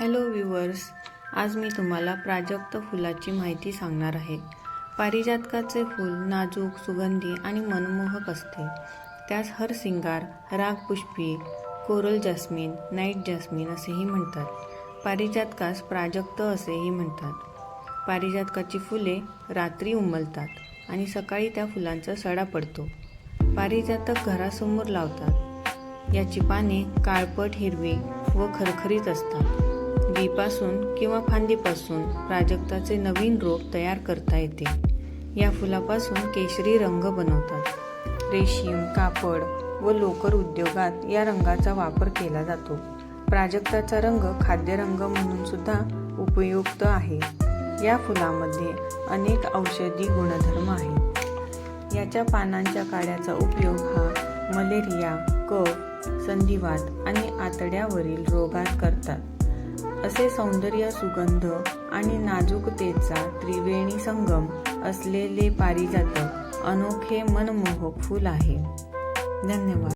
Hello viewers आज मी तुम्हाला प्राजक्त फुलाची माहिती सांगणार आहे. पारिजातकाचे फूल नाजूक सुगंधी आणि मनमोहक असते. त्यास हरसिंगार रागपुष्पी कोरल जास्मिन नाईट जास्मिन असेही म्हणतात. पारिजातकास प्राजक्त असेही म्हणतात. पारिजातकाची फुले रात्री उमलतात आणि सकाळी त्या फुलांचा सडा पडतो. पारिजातक घरासमोर लावतात. याची पाने काळपट हिरवी व खरखरीत असतात. बीपासून किंवा फांदीपासून प्राजक्ताचे नवीन रोप तयार करता येते. या फुलापासून केशरी रंग बनवतात. रेशीम कापड व लोकर उद्योगात या रंगाचा वापर केला जातो. प्राजक्ताचा रंग खाद्यरंग म्हणून सुद्धा उपयुक्त आहे. या फुलामध्ये अनेक औषधी गुणधर्म आहेत. याच्या पानांच्या काड्याचा उपयोग हा मलेरिया कफ संधिवात आणि आतड्यावरील रोगात करतात. असे सौंदर्य सुगंध आणि नाजूकतेचा त्रिवेणी संगम असलेले पारिजातक अनोखे मनमोहक फूल आहे. धन्यवाद.